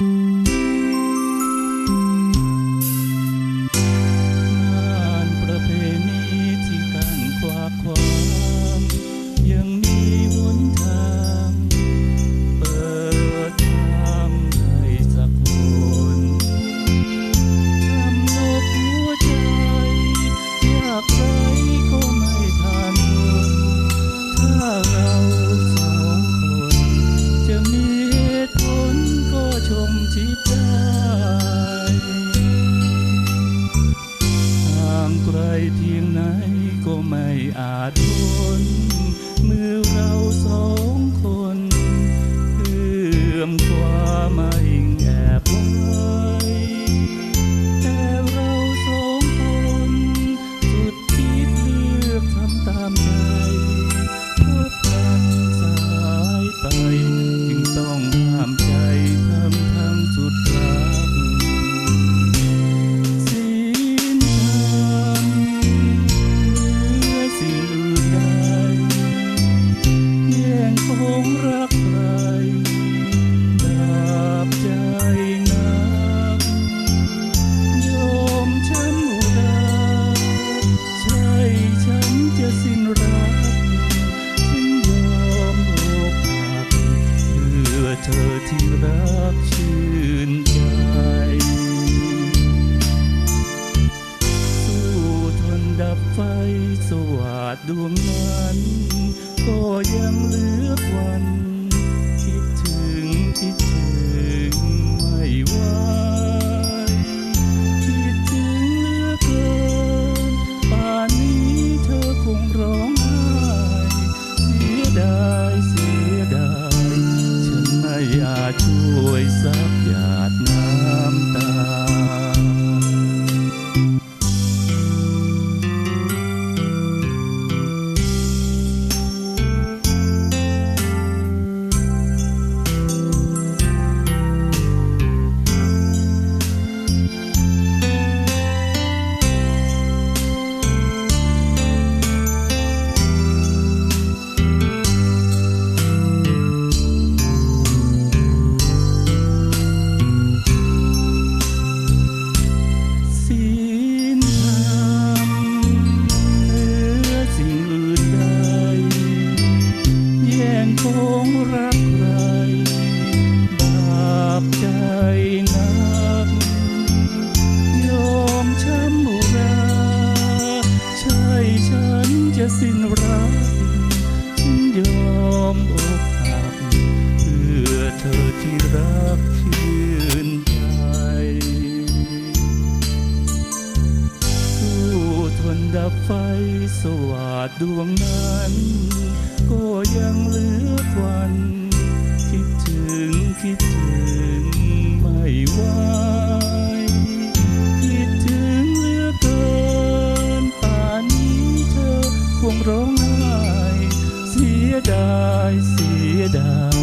Mm-hmm. ไหนก็ไม่อาจทนเมื่อเราสองคนเพื่อมกว่าไม่แอบไว้ ดวงนั้นก็ยังเหลือวัน งรักใครบาปใจนักยอมช้ำอุรา ใช่ฉันจะสิ้นรัก ดับไฟสว่าดดวงนั้น ก็ยังเหลือควัน คิดถึงคิดถึงไม่ไหวคิดถึงเหลือเกินป่านนี้เธอคงร้องไห้เสียดายเสียดาย